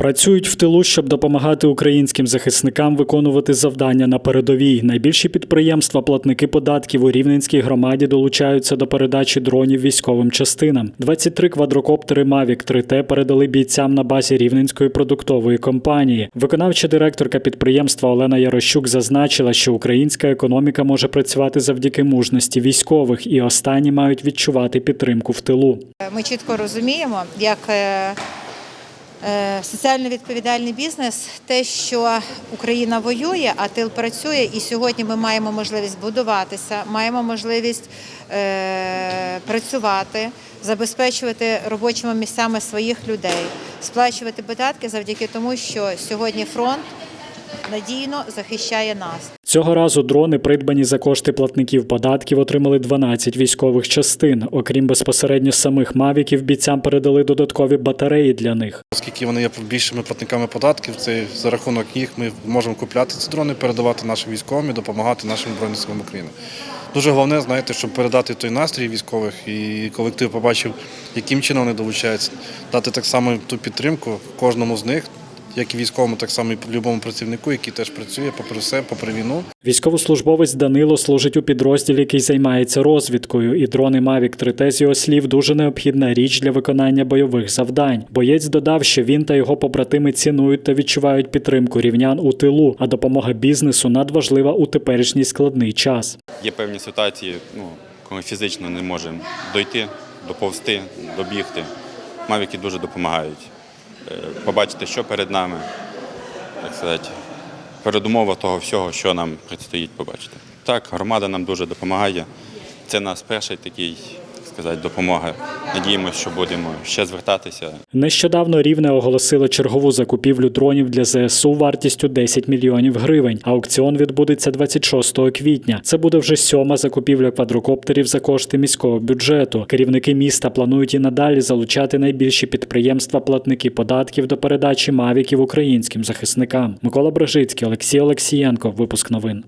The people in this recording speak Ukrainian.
Працюють в тилу, щоб допомагати українським захисникам виконувати завдання на передовій. Найбільші підприємства, платники податків у Рівненській громаді долучаються до передачі дронів військовим частинам. 23 квадрокоптери Mavic 3T передали бійцям на базі Рівненської продуктової компанії. Виконавча директорка підприємства Олена Ярощук зазначила, що українська економіка може працювати завдяки мужності військових, і останні мають відчувати підтримку в тилу. Ми чітко розуміємо, як е, соціально відповідальний бізнес, те, що Україна воює, а тил працює, і сьогодні ми маємо можливість будуватися, маємо можливість е, працювати, забезпечувати робочими місцями своїх людей, сплачувати податки завдяки тому, що сьогодні фронт надійно захищає нас. Цього разу дрони, придбані за кошти платників податків, отримали 12 військових частин. Окрім безпосередньо самих мавіків, бійцям передали додаткові батареї для них. Оскільки вони є більшими платниками податків, це за рахунок їх ми можемо купляти ці дрони, передавати нашим військовим і допомагати нашим збройним силам України. Дуже головне, знаєте, щоб передати той настрій військових і колектив побачив, яким чином вони долучаються, дати так само ту підтримку кожному з них, як і військовому, так само і любому працівнику, який теж працює попри все, попри війну. Військовослужбовець Данило служить у підрозділі, який займається розвідкою, і дрони Mavic 3T з його слів дуже необхідна річ для виконання бойових завдань. Боєць додав, що він та його побратими цінують та відчувають підтримку рівнян у тилу, а допомога бізнесу надважлива у теперішній складний час. Є певні ситуації, ну, коли фізично не можемо дойти, доповзти, добігти. Мавіки дуже допомагають. Е, Побачити, що перед нами, так сказати, передумова того всього, що нам предстоїть побачити. Так, громада нам дуже допомагає. Це наш перший такий, так сказати, допомога. Надіємося, що будемо ще звертатися. Нещодавно Рівне оголосило чергову закупівлю дронів для ЗСУ вартістю 10 мільйонів гривень. Аукціон відбудеться 26 квітня. Це буде вже сьома закупівля квадрокоптерів за кошти міського бюджету. Керівники міста планують і надалі залучати найбільші підприємства платники податків до передачі мавіків українським захисникам. Микола Брежицький, Олексій Олексієнко. Випуск новин.